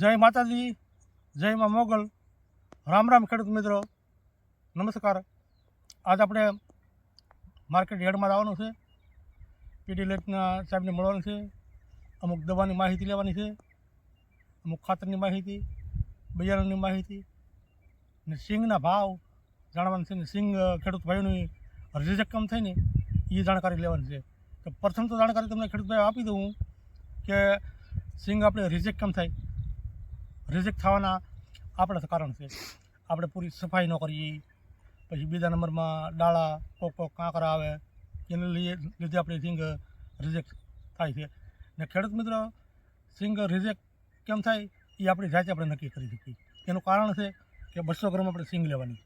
જય માતાજી, જય માં મોગલ. રામ રામ ખેડૂત મિત્રો. નમસ્કાર. આજ આપણે માર્કેટ યાર્ડમાં આવવાનું છે. પીડી લેટના સાહેબને મળવાનું છે. અમુક દવાની માહિતી લેવાની છે. અમુક ખાતરની માહિતી, બજારની માહિતી ને સિંગના ભાવ જાણવાનું છે ને સિંગ ખેડૂત ભાઈઓની રિજેક્ટ કમ થાય ને એ જાણકારી લેવાની છે. તો પ્રથમ તો જાણકારી તમને ખેડૂત ભાઈ આપી દઉં કે સિંગ આપણે રિજેક્ટ કેમ થાય? રિજેક્ટ થવાના આપણા કારણ છે. આપણે પૂરી સફાઈ ન કરીએ. પછી બીજા નંબરમાં ડાળા કોક કોક કાંકરા આવે, એને લીધે લીધે આપણી સિંગ રિજેક્ટ થાય છે. ને ખેડૂત મિત્ર સિંગ રિજેક્ટ કેમ થાય? એ આપણી જાતે આપણે નક્કી કરી શકીએ. એનું કારણ છે કે બસો ગ્રામ આપણે સિંગ લેવાની.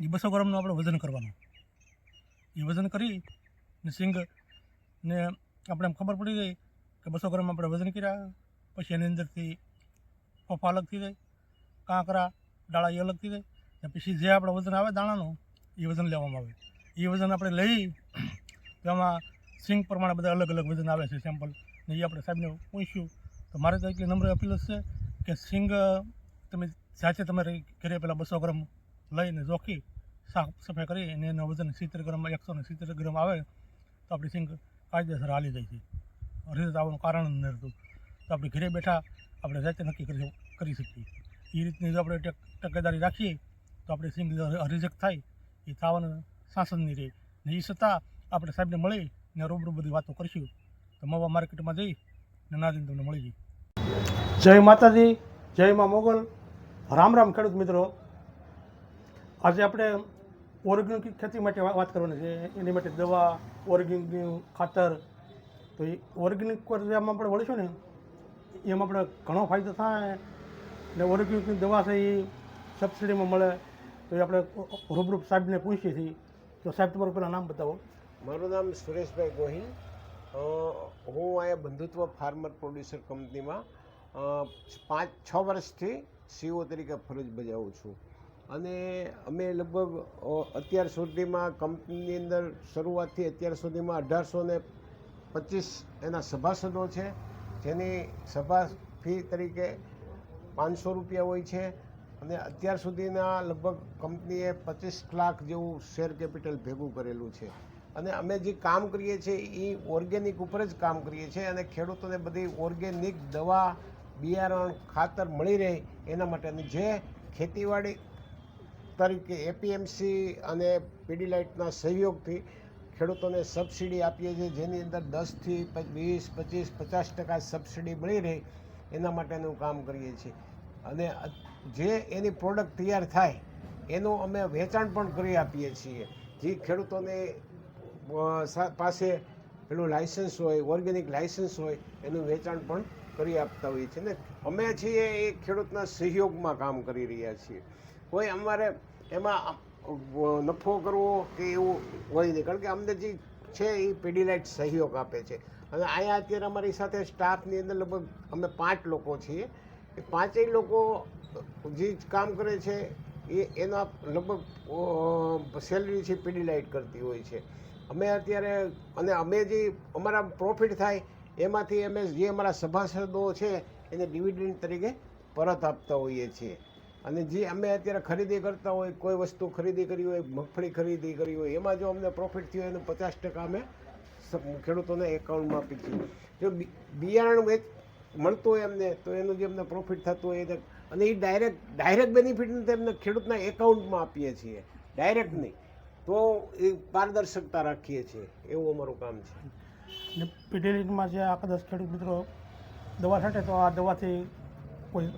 એ બસો ગ્રામનું આપણે વજન કરવાનું. એ વજન કરી ને સિંગ ને આપણે એમ ખબર પડી ગઈ કે બસો ગ્રામ આપણે વજન કર્યા. પછી એની અંદરથી ફોફા અલગથી જાય, કાંકરા, ડાળા એ અલગથી જાય. ને પછી જે આપણે વજન આવે દાણાનું, એ વજન લેવામાં આવે. એ વજન આપણે લઈ, એમાં સિંગ પ્રમાણે બધા અલગ અલગ વજન આવે છે સેમ્પલ ને એ આપણે સાહેબને પૂછ્યું, તો મારે તો એટલી નમ્ર અપીલ છે કે સિંગ, તમે જાતે તમારે ઘરે પહેલાં બસો ગ્રામ લઈને જોખી સાફ સફાઈ કરી અને એનું વજન સિત્તેર ગ્રામ, એકસો ને સિત્તેર ગ્રામ આવે, તો આપણી સિંગ કાયદેસર હાલી જાય છે. રિઝલ્ટ આવવાનું કારણ જ નથી તો આપણે ઘરે બેઠા આપણે જાતે નક્કી કરી કરી શકીએ. એ રીતની જો આપણે ટક- તકેદારી રાખીએ, તો આપણે સિંગ રિજેક્ટ થાય એ થવાનું સાંસદ નહીં રહે ને એ છતાં આપણે સાહેબને મળી, ને રૂબરૂ બધી વાતો કરીશું. તો મવા માર્કેટમાં જઈ, ને નાદીને તમને મળી જઈએ જય માતાજી, જય મા મોગલ. રામ રામ ખેડૂત મિત્રો. આજે આપણે ઓર્ગેનિક ખેતી માટે વાત કરવાની છે. એની માટે દવા, ઓર્ગેનિક ખાતર. તો એ ઓર્ગેનિક પર આપણે વળીશું ને એમાં આપણે ઘણો ફાયદો થાય ને ઓર્ગેનિકની દવા છે એ સબસિડીમાં મળે, તો એ આપણે રૂબરૂપ સાહેબને પૂછીએ છીએ. તો સાહેબ, તમારું પહેલાં નામ બતાવો. મારું નામ સુરેશભાઈ ગોહિલ. હું અહીંયા બંધુત્વ ફાર્મર પ્રોડ્યુસર કંપનીમાં પાંચ, છ વર્ષથી સીઓ તરીકે ફરજ બજાવું છું. અને અમે લગભગ અત્યાર સુધીમાં કંપનીની અંદર શરૂઆતથી અત્યાર સુધીમાં અઢારસો ને પચીસ એના સભાસદો છે. જેની સભા ફી તરીકે પાંચસો રૂપિયા હોય છે અને અત્યાર સુધીના લગભગ કંપનીએ પચીસ લાખ જેવું શેર કેપિટલ ભેગું કરેલું છે. અને અમે જે કામ કરીએ છીએ એ ઓર્ગેનિક ઉપર જ કામ કરીએ છીએ અને ખેડૂતોને બધી ઓર્ગેનિક દવા, બિયારણ, ખાતર મળી રહે એના માટેની જે ખેતીવાડી તરીકે એપીએમસી અને પીડીલાઇટના સહયોગથી ખેડૂતોને સબસિડી આપીએ છીએ, જેની અંદર દસથી વીસ, પચીસ, પચાસ ટકા સબસિડી મળી રહે, એના માટેનું કામ કરીએ છીએ. અને જે એની પ્રોડક્ટ તૈયાર થાય, એનું અમે વેચાણ પણ કરી આપીએ છીએ. જે ખેડૂતોને પાસે પેલું લાયસન્સ હોય, ઓર્ગેનિક લાયસન્સ હોય, એનું વેચાણ પણ કરી આપતા હોઈએ છીએ. ને અમે છીએ એ ખેડૂતના સહયોગમાં કામ કરી રહ્યા છીએ. કોઈ અમારે એમાં નફો કરવો કે એવું હોય નહીં. કારણ કે અમને જે છે એ પેડીલાઇટ સહયોગ આપે છે. અને અહીંયા અત્યારે અમારી સાથે સ્ટાફની અંદર લગભગ અમે પાંચ લોકો છીએ. એ પાંચેય લોકો જે કામ કરે છે એ એના લગભગ સેલરી છે પીડીલાઇટ કરતી હોય છે. અમે અત્યારે, અને અમે જે અમારા પ્રોફિટ થાય એમાંથી અમે જે અમારા સભાસદો છે એને ડિવિડન્ડ તરીકે પરત આપતા હોઈએ છીએ. અને જે અમે અત્યારે ખરીદી કરતા હોય, કોઈ વસ્તુ ખરીદી કરી હોય, મગફળી ખરીદી કરી હોય, એમાં જો અમને પ્રોફિટ થયો એનું પચાસ ટકા અમે ખેડૂતોને એકાઉન્ટમાં આપી છીએ. જો બિયારણ વેચ, મળતું હોય એમને તો એનું જે અમને પ્રોફિટ થતું હોય એને અને એ ડાયરેક્ટ ડાયરેક્ટ બેનિફિટ એમને ખેડૂતના એકાઉન્ટમાં આપીએ છીએ. ડાયરેક્ટ નહીં. તો એ પારદર્શકતા રાખીએ છીએ. એવું અમારું કામ છે. પીડીલીમાં જે આખા દસ ખેડૂત મિત્રો દવા છાંટે, તો આ દવાથી કોઈ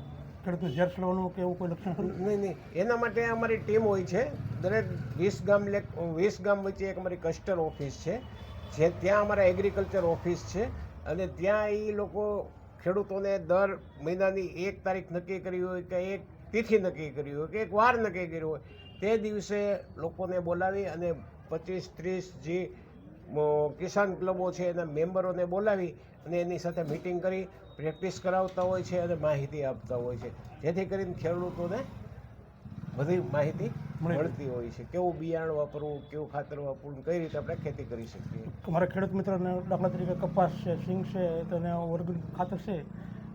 ખેડૂતને ઝેર છોડવાનું કે એવું કોઈ લક્ષણ નહીં નહીં. એના માટે અમારી ટીમ હોય છે. દરેક વીસ ગામ લેક, વીસ ગામ વચ્ચે એક અમારી કસ્ટર ઓફિસ છે, જે ત્યાં અમારા એગ્રીકલ્ચર ઓફિસ છે. અને ત્યાં એ લોકો ખેડૂતોને દર મહિનાની એક તારીખ નક્કી કરી હોય કે એક તિથિ નક્કી કરી હોય કે એક વાર નક્કી કરી હોય, તે દિવસે લોકોને બોલાવી અને પચીસ ત્રીસ જે કિસાન ક્લબો છે એના મેમ્બરોને બોલાવી અને એની સાથે મિટિંગ કરી. પ્રેક્ટિસ કરાવતા હોય છે અને માહિતી આપતા હોય છે. જેથી કરીને ખેડૂતોને બધી માહિતી મળે. મળતી હોય છે. કેવું બિયારણ વાપરવું કેવું ખાતર વાપરવું કઈ રીતે આપણે ખેતી કરી શકીએ? મારા ખેડૂત મિત્રોને દાખલા તરીકે કપાસ છે સિંગ છે તો એને ઓર્ગેનિક ખાતર છે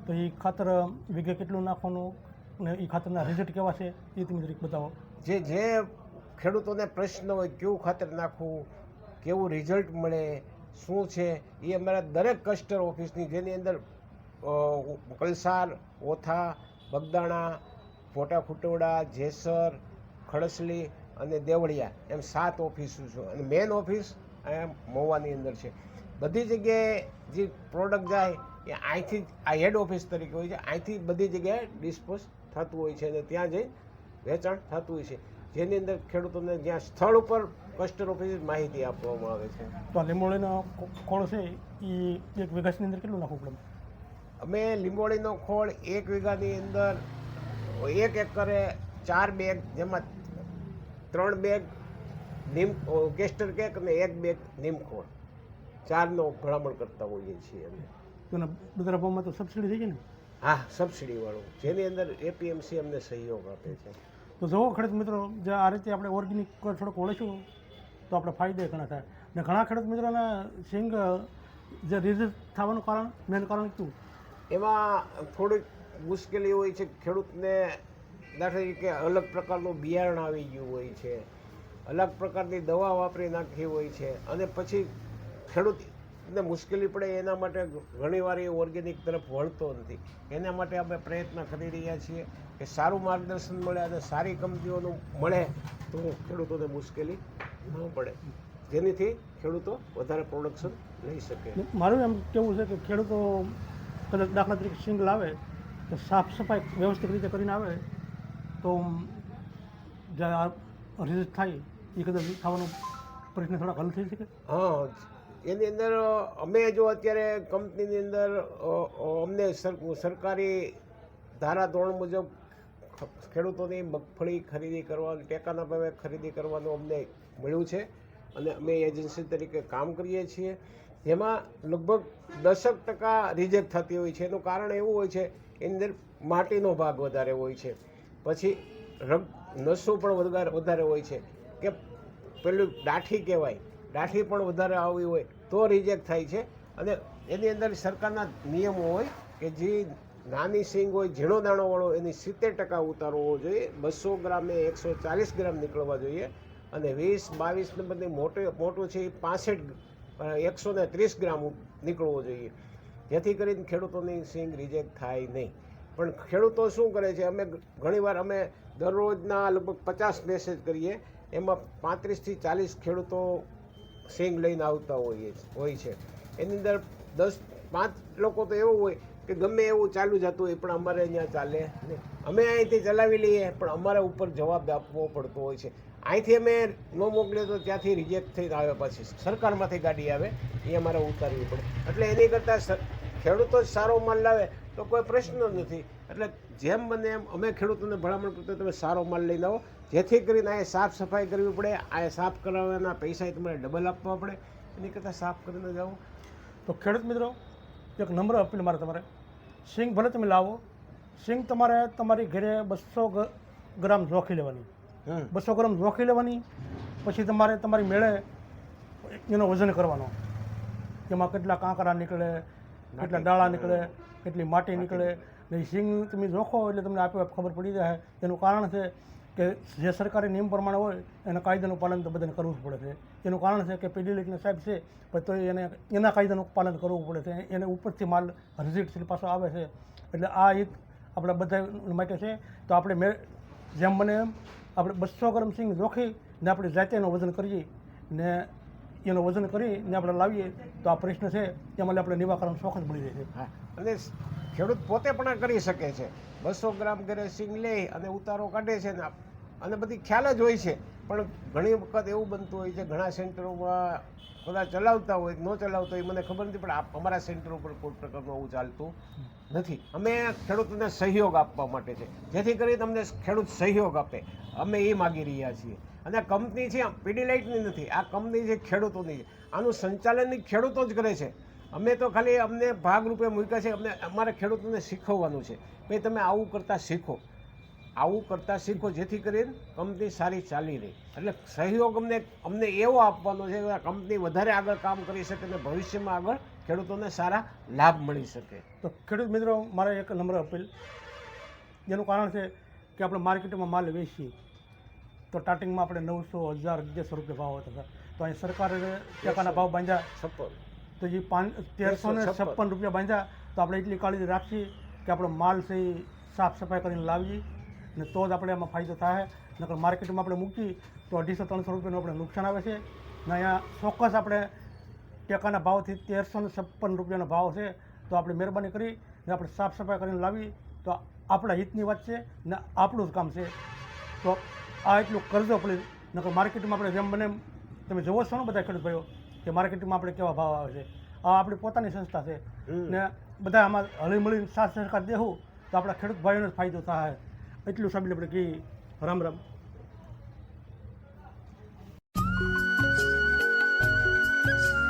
તો એ ખાતર વીઘે કેટલું નાખવાનું ને એ ખાતરના રિઝલ્ટ કેવા છે એ તમે જરીક બતાવો. જે જે ખેડૂતોને પ્રશ્ન હોય કેવું ખાતર નાખવું કેવું રિઝલ્ટ મળે શું છે એ અમારા દરેક કસ્ટર ઓફિસની જેની અંદર કલસાર ઓથા, બગદાણા, ફોટા ખુટવડા, જેસર, ખડસલી અને દેવળિયા એમ સાત ઓફિસો છે. અને મેઇન ઓફિસ મહુવાની અંદર છે. બધી જગ્યાએ જે પ્રોડક્ટ જાય એ અહીંથી આ હેડ ઓફિસ તરીકે હોય છે, અહીંથી બધી જગ્યાએ ડિસ્પોઝ થતું હોય છે અને ત્યાં જઈ વેચાણ થતું હોય છે. જેની અંદર ખેડૂતોને જ્યાં સ્થળ ઉપર કસ્ટર ઓફિસ માહિતી આપવામાં આવે છે. તો લીંબોળીનો કો- છે એ એક વિગસની અંદર કેટલું નાખવું પડે? અમે લીંબોળીનો ખોળ એક વીઘાની અંદર એક એકરે ચાર બેગ જેમાં ત્રણ બેગ નીમ કેસ્ટર કેક અને એક બેગ નીમ ખોળ. ચારનો ભલામણ કરતા હોઈએ છીએ અમે. તો બધા ભાવમાં તો સબસિડી થઈ ગઈ ને? હા સબસિડીવાળું. જેની અંદર એપીએમસી અમને સહયોગ આપે છે. તો જુઓ ખેડૂત મિત્રો જે આ રીતે આપણે ઓર્ગેનિક થોડોક ઓળખીશું તો આપણે ફાયદા ઘણા થાય. ને ઘણા ખેડૂત મિત્રોના સિંગ જે રિઝલ્ટ થવાનું કારણ મેન કારણ શું? એમાં થોડીક મુશ્કેલી હોય છે, ખેડૂતને દાખલા તરીકે અલગ પ્રકારનું બિયારણ આવી ગયું હોય છે, અલગ પ્રકારની દવા વાપરી નાખી હોય છે, અને પછી ખેડૂતને મુશ્કેલી પડે એના માટે ઘણીવાર એ ઓર્ગેનિક તરફ વળતો નથી. એના માટે આપણે પ્રયત્ન કરી રહ્યા છીએ કે સારું માર્ગદર્શન મળે અને સારી કંપનીઓનું મળે તો ખેડૂતોને મુશ્કેલી ન પડે. જેનીથી ખેડૂતો વધારે પ્રોડક્શન લઈ શકે. મારું એમ કેવું છે કે ખેડૂતો કદાચ દાખલા તરીકે સિંગલ લાવે તો સાફ સફાઈ વ્યવસ્થિત રીતે કરીને આવે, તો જે આ થાય, એ કદાચ થવાનો પ્રશ્ન થોડાક હલ થઈ શકે? હા, એની અંદર અમે જો અત્યારે કંપનીની અંદર અમને સર- સરકારી ધારા ધોરણ મુજબ ખેડૂતોની મગફળી ખરીદી કરવાની, ટેકાના ભાવે ખરીદી કરવાનું અમને મળ્યું છે. અને અમે એજન્સી તરીકે કામ કરીએ છીએ. જેમાં લગભગ દસક ટકા રિજેક્ટ થતી હોય છે. એનું કારણ એવું હોય છે એની અંદર માટીનો ભાગ વધારે હોય છે. પછી રગ નસો પણ વધારે વધારે હોય છે. કે પેલું દાઠી કહેવાય. દાઠી પણ વધારે આવી હોય તો રિજેક્ટ થાય છે. અને એની અંદર સરકારના નિયમો હોય કે જે નાની સિંગ હોય, ઝીણો દાણોવાળો એની સિત્તેર ટકા ઉતારો હોવો જોઈએ. બસો ગ્રામે એકસો ચાલીસ ગ્રામ નીકળવા જોઈએ. અને વીસ બાવીસ નંબરની મોટે મોટું છે એ પાસઠ એકસો ને ત્રીસ ગ્રામ નીકળવો જોઈએ. જેથી કરીને ખેડૂતોની સિંગ રિજેક્ટ થાય નહીં. પણ ખેડૂતો શું કરે છે, અમે ઘણીવાર અમે દરરોજના લગભગ પચાસ મેસેજ કરીએ, એમાં પાંત્રીસથી ચાલીસ ખેડૂતો સિંગ લઈને આવતા હોઈએ હોય છે. એની અંદર દસ, પાંચ લોકો તો એવું હોય કે ગમે એવું ચાલુ જતું હોય, પણ અમારે અહીંયા ચાલે અમે અહીંથી ચલાવી લઈએ, પણ અમારે ઉપર જવાબ આપવો પડતો હોય છે. અહીંથી અમે ન મોકલીએ તો ત્યાંથી રિજેક્ટ થઈને આવે પછી સરકારમાંથી ગાડી આવે, એ અમારે ઉતારવી પડે. એટલે એની કરતાં ખેડૂતો જ સારો માલ લાવે તો કોઈ પ્રશ્ન નથી. એટલે જેમ બને એમ અમે ખેડૂતોને ભલામણ કરતા તમે સારો માલ લઈને આવો જેથી કરીને આ સાફ સફાઈ કરવી પડે, આ સાફ કરાવવાના પૈસા તમારે ડબલ આપવા પડે. એની કરતાં સાફ કરીને જાઓ. તો ખેડૂત મિત્રો, એક નમ્ર અપીલ મારે તમારે. સિંગ ભલે તમે લાવો, સિંગ તમારે તમારી ઘરે બસો ગ્રામ જોખી લેવાની. બસો ગ્રામ જોખી લેવાની પછી તમારે તમારી મેળે એનો વજન કરવાનો. એમાં કેટલા કાંકરા નીકળે કેટલા ડાળા નીકળે. કેટલી માટી નીકળે. ને સિંગ તમે જોખો એટલે તમને આપે ખબર પડી જાય. એનું કારણ છે કે જે સરકારી નિયમ પ્રમાણે હોય એના કાયદાનું પાલન તો બધાને કરવું જ પડે છે. એનું કારણ છે કે પીડીલીટના સાહેબ છે પણ તો એને એના કાયદાનું પાલન કરવું પડે છે. એને ઉપરથી માલ રિઝલ્ટ પાછો આવે છે. એટલે આ એક આપણા બધા માટે છે. તો આપણે મેં જેમ બને એમ આપણે બસો ગ્રામ સિંગ જોખી ને આપણે જાતે એનું વજન કરીએ ને એનું વજન કરી ને આપણે લાવીએ તો આ પ્રશ્ન છે એમાં આપણે નિવારણ ચોક્કસ મળી જાય છે. અને ખેડૂત પોતે પણ આ કરી શકે છે. બસો ગ્રામ ઘરે સિંગ લે અને ઉતારો કાઢે છે ને અને બધી ખ્યાલ જ હોય છે. પણ ઘણી વખત એવું બનતું હોય છે, ઘણા સેન્ટરોમાં બધા ચલાવતા હોય ન ચલાવતા હોય, મને ખબર નથી, પણ અમારા સેન્ટર ઉપર કોઈ પ્રકારનું આવું ચાલતું. નથી. અમે ખેડૂતોને સહયોગ આપવા માટે છે. જેથી કરી તમને ખેડૂત સહયોગ આપે. અમે એ માગી રહ્યા છીએ. અને કંપની છે પીડીલાઇટની નથી. આ કંપની છે, ખેડૂતોની. છે આનું સંચાલન ખેડૂતો જ કરે છે. અમે તો ખાલી અમને ભાગરૂપે મૂક્યા છે. અમને અમારે ખેડૂતોને શીખવવાનું છે. ભાઈ, તમે આવું કરતાં શીખો. આવું કરતાં શીખો જેથી કરીને કંપની સારી ચાલી રહી. એટલે સહયોગ અમને અમને એવો આપવાનો છે કે કંપની વધારે આગળ કામ કરી શકે અને ભવિષ્યમાં આગળ ખેડૂતોને સારા લાભ મળી શકે. તો ખેડૂત મિત્રો મારે એક નંબર અપીલ. જેનું કારણ છે કે આપણે માર્કેટમાં માલ વેચીએ તો સ્ટાર્ટિંગમાં આપણે નવસો હજાર અગિયારસો રૂપિયા ભાવ હતા તો અહીં સરકારે ટેકાના ભાવ બાંધ્યા. છપ્પન. તો જે પાંચ તેરસો ને છપ્પન રૂપિયા બાંધ્યા તો આપણે એટલી કાળજી રાખીએ કે આપણો માલ છે એ સાફ સફાઈ કરીને લાવીએ ને તો જ આપણે એમાં ફાયદો થાય. નકર માર્કેટમાં આપણે મૂકીએ તો અઢીસો ત્રણસો રૂપિયાનું આપણે નુકસાન આવે છે. ને અહીંયા ચોક્કસ આપણે ટેકાના ભાવથી તેરસો ને છપ્પન રૂપિયાનો ભાવ છે. તો આપણે મહેરબાની કરી ને આપણે સાફ સફાઈ કરીને લાવી. તો આપણા હિતની વાત છે ને આપણું જ કામ છે. તો આ એટલું કરજો પ્લીઝ. નકર માર્કેટમાં આપણે જેમ બને એમ તમે જોવો છો ને બધા ખેડૂત ભાઈઓ કે માર્કેટમાં આપણે કેવા ભાવ આવે છે. આ આપણી પોતાની સંસ્થા છે. ને બધા આમાં હળી મળીને સાથ સહકાર દેવું તો આપણા ખેડૂત ભાઈઓને જ ફાયદો થાય. એટલું સાબિલ આપણે કહીએ રામ રામ.